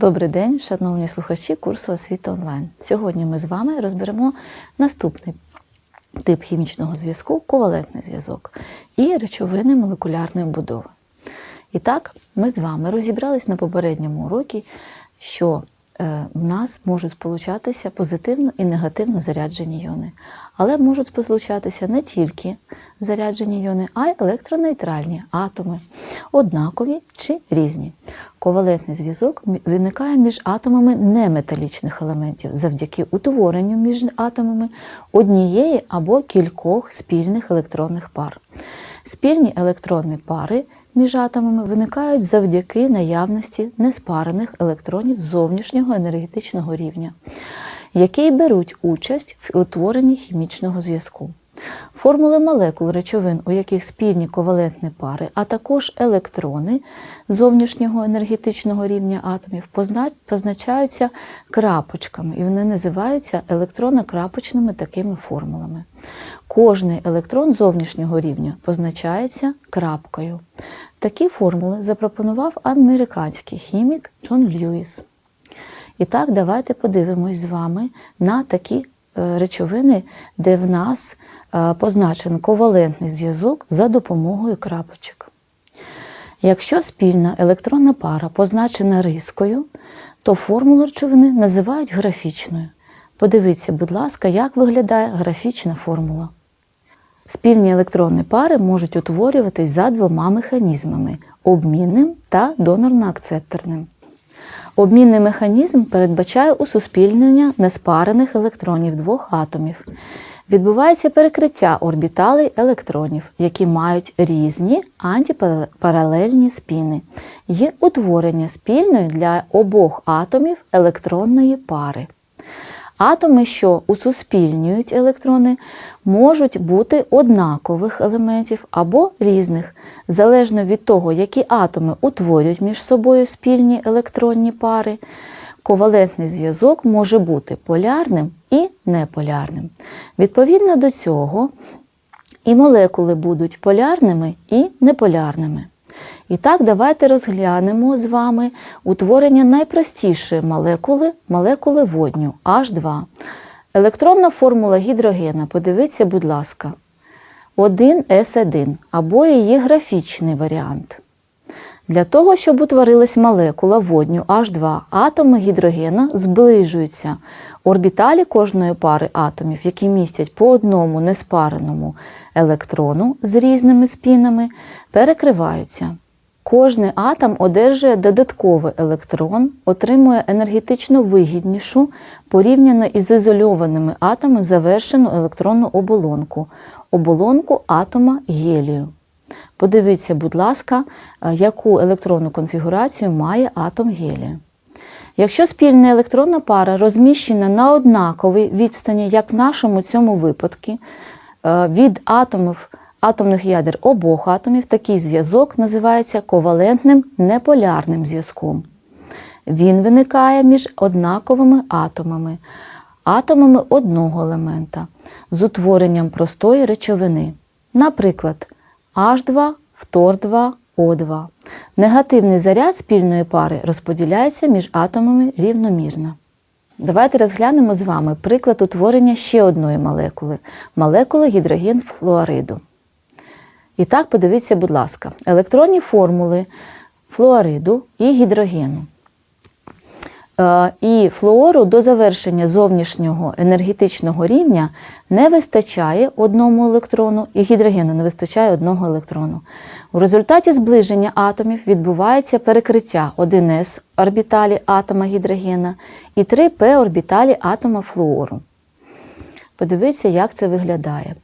Добрий день, шановні слухачі курсу освіти онлайн. Сьогодні ми з вами розберемо наступний тип хімічного зв'язку ковалентний зв'язок і речовини молекулярної будови. І так, ми з вами розібрались на попередньому уроці, що в нас можуть сполучатися позитивно і негативно заряджені іони. Але можуть сполучатися не тільки заряджені іони, а й електронейтральні атоми, однакові чи різні. Ковалентний зв'язок виникає між атомами неметалічних елементів завдяки утворенню між атомами однієї або кількох спільних електронних пар. Спільні електронні пари між атомами виникають завдяки наявності неспарених електронів зовнішнього енергетичного рівня, які беруть участь в утворенні хімічного зв'язку. Формули молекул речовин, у яких спільні ковалентні пари, а також електрони зовнішнього енергетичного рівня атомів позначаються крапочками, і вони називаються електронно-крапочними такими формулами. Кожний електрон зовнішнього рівня позначається крапкою. Такі формули запропонував американський хімік Джон Льюіс. І так, давайте подивимось з вами на такі речовини, де в нас е, позначений ковалентний зв'язок за допомогою крапочок. Якщо спільна електронна пара позначена рискою, то формулу речовини називають графічною. Подивіться, будь ласка, як виглядає графічна формула. Спільні електронні пари можуть утворюватись за двома механізмами обмінним та донорно-акцепторним. Обмінний механізм передбачає усуспільнення неспарених електронів двох атомів. Відбувається перекриття орбіталей електронів, які мають різні антипаралельні спіни, і утворення спільної для обох атомів електронної пари. Атоми, що усуспільнюють електрони, можуть бути однакових елементів або різних, залежно від того, які атоми утворюють між собою спільні електронні пари. Ковалентний зв'язок може бути полярним і неполярним. Відповідно до цього, і молекули будуть полярними і неполярними. І так, давайте розглянемо з вами утворення найпростішої молекули молекули водню H2. Електронна формула гідрогена, подивіться, будь ласка, 1С1 або її графічний варіант. Для того, щоб утворилась молекула водню H2, атоми гідрогена зближуються. Орбіталі кожної пари атомів, які містять по одному неспареному електрону з різними спінами, перекриваються. Кожний атом одержує додатковий електрон, отримує енергетично вигіднішу порівняно із ізольованими атомами завершену електронну оболонку, оболонку атома гелію. Подивіться, будь ласка, яку електронну конфігурацію має атом гелію. Якщо спільна електронна пара розміщена на однаковій відстані, як в нашому цьому випадку, від атомів атомних ядер обох атомів, такий зв'язок називається ковалентним неполярним зв'язком. Він виникає між однаковими атомами, атомами одного елемента з утворенням простої речовини. Наприклад, H2, фтор2, O2. Негативний заряд спільної пари розподіляється між атомами рівномірно. Давайте розглянемо з вами приклад утворення ще одної молекули молекули гідроген флуориду. І так, подивіться, будь ласка, електронні формули флуориду і гідрогену. Е, І флуору до завершення зовнішнього енергетичного рівня не вистачає одному електрону, і гідрогену не вистачає одного електрону. У результаті зближення атомів відбувається перекриття 1С орбіталі атома гідрогена і 3П орбіталі атома флуору. Подивіться, як це виглядає.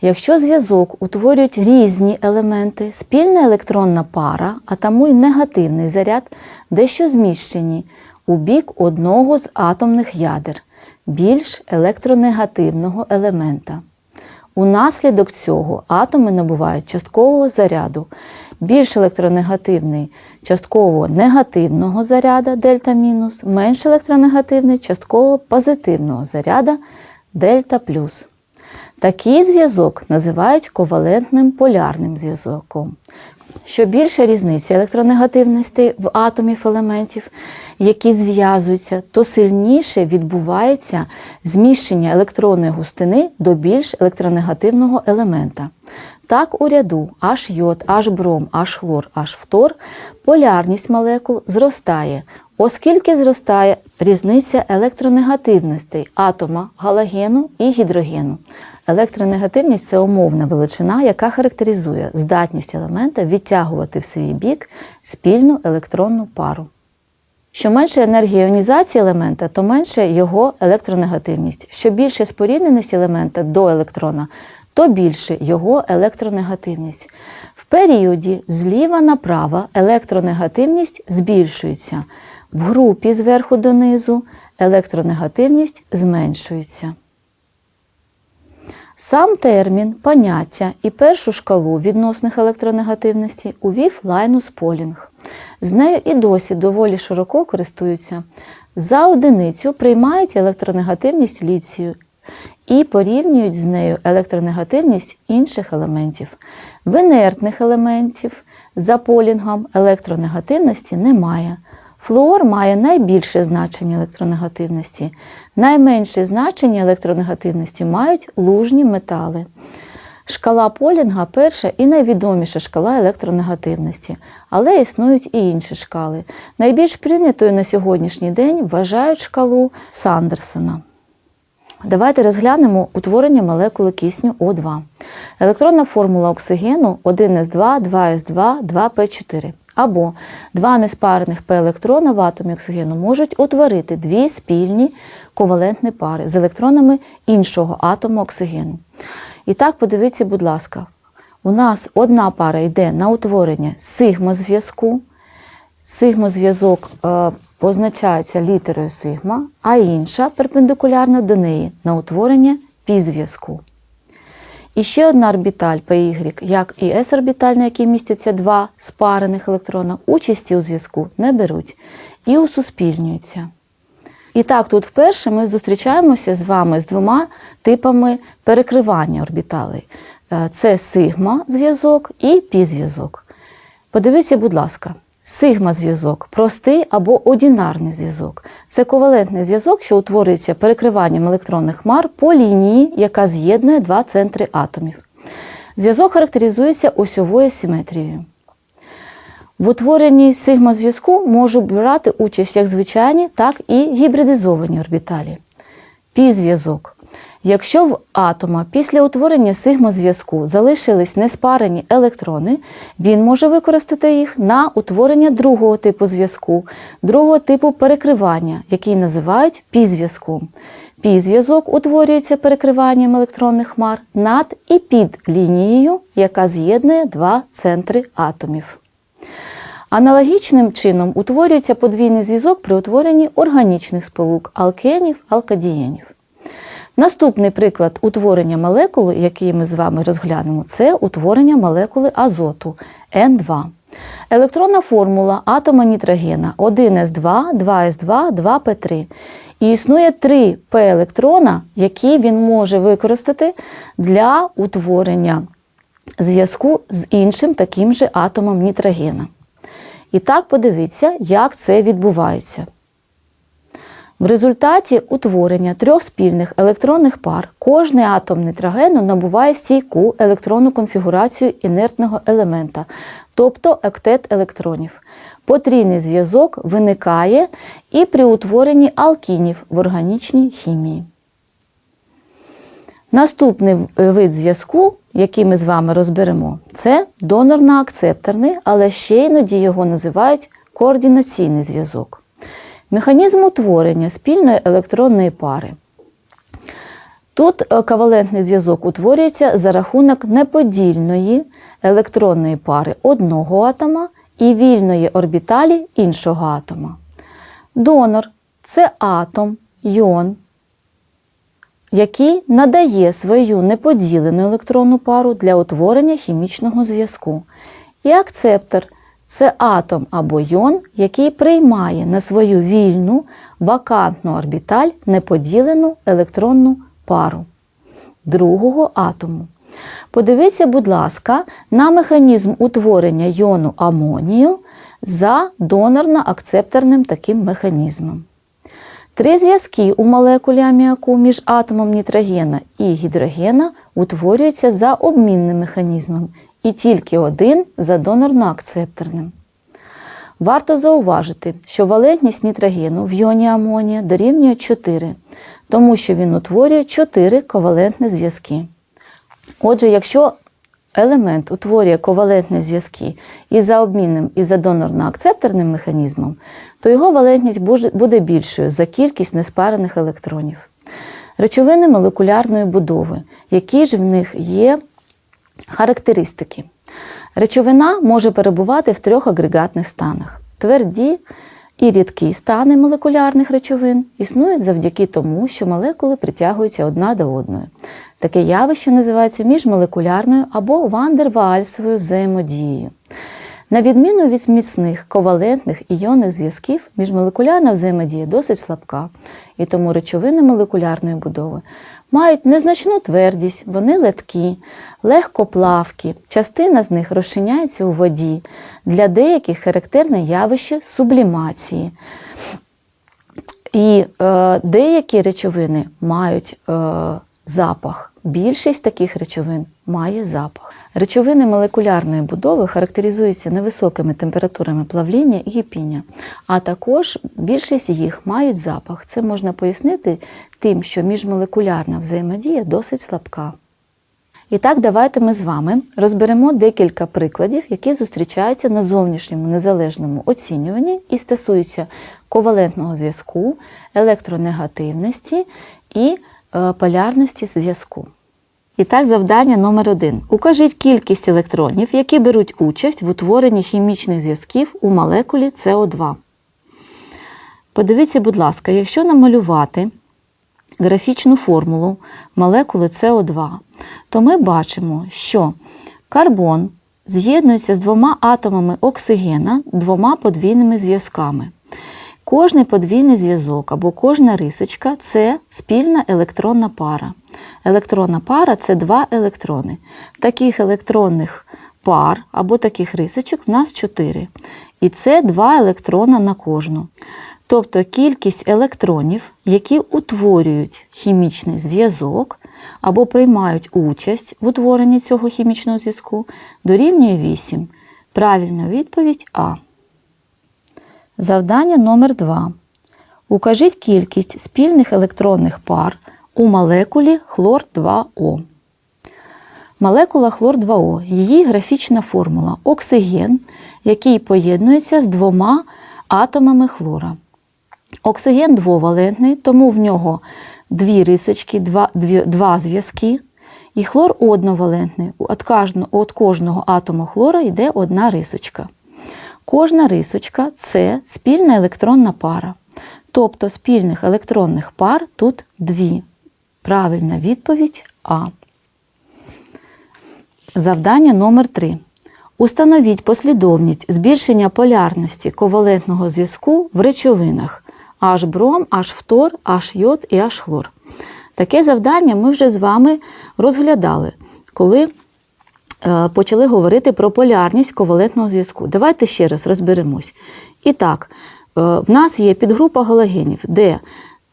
Якщо зв'язок утворюють різні елементи, спільна електронна пара, а тому й негативний заряд, дещо зміщені у бік одного з атомних ядер, більш електронегативного елемента. Унаслідок цього атоми набувають часткового заряду, більш електронегативний частково негативного заряда дельта мінус, менш електронегативний частково позитивного заряда дельта плюс. Такий зв'язок називають ковалентним полярним зв'язком. Що більше різниця електронегативностей в атомів елементів, які зв'язуються, то сильніше відбувається зміщення електронної густини до більш електронегативного елемента. Так, у ряду H йод, H бром, H хлор, H фтор полярність молекул зростає, оскільки зростає різниця електронегативностей атома галогену і гідрогену. Електронегативність це умовна величина, яка характеризує здатність елемента відтягувати в свій бік спільну електронну пару. Що менше енергія іонізації елемента, то менше його електронегативність. Що більше спорідненість елемента до електрона, то більше його електронегативність. В періоді зліва направо електронегативність збільшується. В групі зверху донизу електронегативність зменшується. Сам термін, поняття і першу шкалу відносних електронегативностей увів Лайнус Полінг. З нею і досі доволі широко користуються. За одиницю приймають електронегативність ліцію і порівнюють з нею електронегативність інших елементів. В інертних елементів за полінгом електронегативності немає. Флуор має найбільше значення електронегативності. Найменше значення електронегативності мають лужні метали. Шкала Полінга перша і найвідоміша шкала електронегативності, але існують і інші шкали. Найбільш прийнятою на сьогоднішній день вважають шкалу Сандерсона. Давайте розглянемо утворення молекули кисню О2. Електронна формула оксигену 1С2, 2С2, 2П4. Або два неспарених П-електрона в атомі оксигену можуть утворити дві спільні ковалентні пари з електронами іншого атому оксигену. І так, подивіться, будь ласка, у нас одна пара йде на утворення сигма-зв'язку. Сигма-зв'язок е, позначається літерою сигма, а інша перпендикулярна до неї на утворення пі-зв'язку. І ще одна орбіталь PY, як і S-орбіталь, на якій містяться два спарених електрона, участі у зв'язку не беруть і усуспільнюються. І так, тут вперше ми зустрічаємося з вами з двома типами перекривання орбіталей. Е, Це сигма-зв'язок і пі-зв'язок. Подивіться, будь ласка. Сигма-зв'язок простий або одинарний зв'язок. Це ковалентний зв'язок, що утворюється перекриванням електронних хмар по лінії, яка з'єднує два центри атомів. Зв'язок характеризується осьовою симетрією. В утворенні сигма-зв'язку можуть брати участь як звичайні, так і гібридизовані орбіталі. Пі-зв'язок. Якщо в атома після утворення сигма-зв'язку залишились неспарені електрони, він може використати їх на утворення другого типу зв'язку, другого типу перекривання, який називають пі-зв'язком. Пі-зв'язок утворюється перекриванням електронних хмар над і під лінією, яка з'єднує два центри атомів. Аналогічним чином утворюється подвійний зв'язок при утворенні органічних сполук алкенів, алкадієнів. Наступний приклад утворення молекули, який ми з вами розглянемо, це утворення молекули азоту N2. Електронна формула атома нітрогена 1С2, 2С2, 2П3. І існує три П-електрона, які він може використати для утворення зв'язку з іншим таким же атомом нітрогена. І так подивіться, як це відбувається. В результаті утворення трьох спільних електронних пар кожний атом нитрогену набуває стійку електронну конфігурацію інертного елемента, тобто октет електронів. Потрійний зв'язок виникає і при утворенні алкінів в органічній хімії. Наступний вид зв'язку, який ми з вами розберемо, це донорно-акцепторний, але ще іноді його називають координаційний зв'язок. Механізм утворення спільної електронної пари. Тут ковалентний зв'язок утворюється за рахунок неподільної електронної пари одного атома і вільної орбіталі іншого атома. Донор це атом, йон, який надає свою неподілену електронну пару для утворення хімічного зв'язку. І акцептор це атом або йон, який приймає на свою вільну вакантну орбіталь неподілену електронну пару другого атому. Подивіться, будь ласка, на механізм утворення йону амонію за донорно-акцепторним таким механізмом. Три зв'язки у молекулі аміаку між атомом нітрогена і гідрогена утворюються за обмінним механізмом, і тільки один за донорно-акцепторним. Варто зауважити, що валентність нітрогену в йоні амонія дорівнює 4, тому що він утворює 4 ковалентні зв'язки. Отже, якщо елемент утворює ковалентні зв'язки і за обмінним, і за донорно-акцепторним механізмом, то його валентність буде- більшою за кількість неспарених електронів. Речовини молекулярної будови, які ж в них є характеристики. Речовина може перебувати в трьох агрегатних станах: тверді і рідкі стани молекулярних речовин існують завдяки тому, що молекули притягуються одна до одної. Таке явище називається міжмолекулярною або вандерваальсовою взаємодією. На відміну від міцних ковалентних іонних зв'язків, міжмолекулярна взаємодія досить слабка, і тому речовини молекулярної будови мають незначну твердість, вони легкі, легкоплавкі, частина з них розчиняється у воді. Для деяких характерне явище сублімації. І е, деякі речовини мають е, запах. Більшість таких речовин має запах. Речовини молекулярної будови характеризуються невисокими температурами плавління і кипіння, а також більшість їх мають запах. Це можна пояснити тим, що міжмолекулярна взаємодія досить слабка. І так, давайте ми з вами розберемо декілька прикладів, які зустрічаються на зовнішньому незалежному оцінюванні і стосуються ковалентного зв'язку, електронегативності і е, полярності зв'язку. І так, завдання номер один. Укажіть кількість електронів, які беруть участь в утворенні хімічних зв'язків у молекулі СО2. Подивіться, будь ласка, якщо намалювати графічну формулу молекули СО2, то ми бачимо, що карбон з'єднується з двома атомами оксигена двома подвійними зв'язками. Кожний подвійний зв'язок або кожна рисочка це спільна електронна пара. Електронна пара це два електрони. Таких електронних пар або таких рисочок в нас 4. І це два електрона на кожну. Тобто кількість електронів, які утворюють хімічний зв'язок або приймають участь в утворенні цього хімічного зв'язку, дорівнює 8. Правильна відповідь А. Завдання номер 2. Укажіть кількість спільних електронних пар у молекулі хлор 2О. Молекула хлор 2О. Її графічна формула оксиген, який поєднується з двома атомами хлора. Оксиген двовалентний, тому в нього дві рисочки, два, два зв'язки. І хлор одновалентний. От кожного атому хлора йде одна рисочка. Кожна рисочка це спільна електронна пара. Тобто спільних електронних пар тут дві. Правильна відповідь А. Завдання номер 3. Установіть послідовність збільшення полярності ковалентного зв'язку в речовинах H-бром, H-фтор, H-йод і H-хлор. Таке завдання ми вже з вами розглядали, коли почали говорити про полярність ковалентного зв'язку. Давайте ще раз розберемось. І так, е, в нас є підгрупа галогенів, де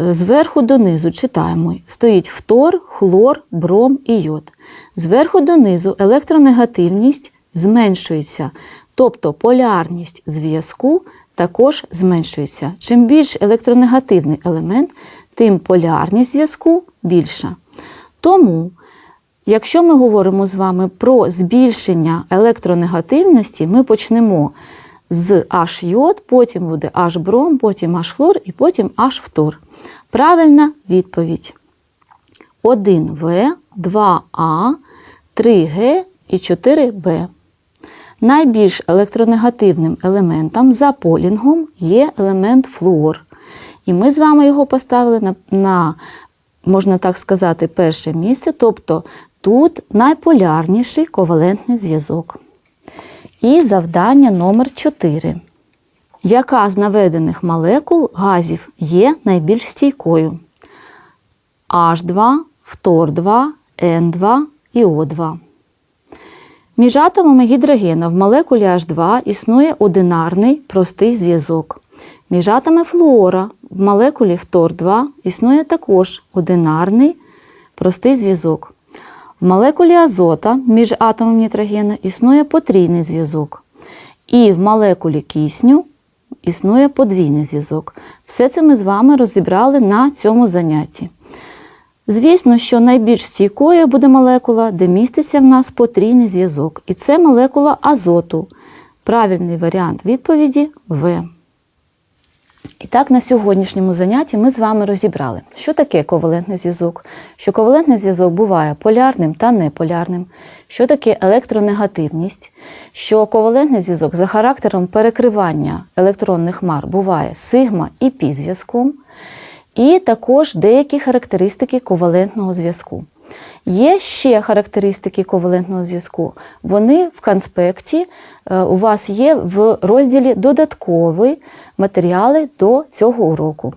е, зверху донизу читаємо, стоїть фтор, хлор, бром і йод. Зверху донизу електронегативність зменшується, тобто полярність зв'язку також зменшується. Чим більш електронегативний елемент, тим полярність зв'язку більша. Тому, якщо ми говоримо з вами про збільшення електронегативності, ми почнемо з H-йод, потім буде H-бром, потім H-хлор і потім H-фтор. Правильна відповідь. 1В, 2А, 3Г і 4Б. Найбільш електронегативним елементом за полінгом є елемент флуор. І ми з вами його поставили на, на, можна так сказати, перше місце, тобто тут найполярніший ковалентний зв'язок. І завдання номер 4. Яка з наведених молекул газів є найбільш стійкою? H2, фтор 2, N2, і О2. Між атомами гідрогена в молекулі H2 існує одинарний простий зв'язок. Між атомами флуора в молекулі фтор-2 існує також одинарний простий зв'язок. В молекулі азота між атомом нітрогена існує потрійний зв'язок. І в молекулі кисню існує подвійний зв'язок. Все це ми з вами розібрали на цьому занятті. Звісно, що найбільш стійкою буде молекула, де міститься в нас потрійний зв'язок. І це молекула азоту. Правильний варіант відповіді В. І так, на сьогоднішньому занятті ми з вами розібрали, що таке ковалентний зв'язок, що ковалентний зв'язок буває полярним та неполярним, що таке електронегативність, що ковалентний зв'язок за характером перекривання електронних хмар буває сигма і пі зв'язком, і також деякі характеристики ковалентного зв'язку. Є ще характеристики ковалентного зв'язку. Вони в конспекті е, у вас є в розділі Додаткові матеріали до цього уроку.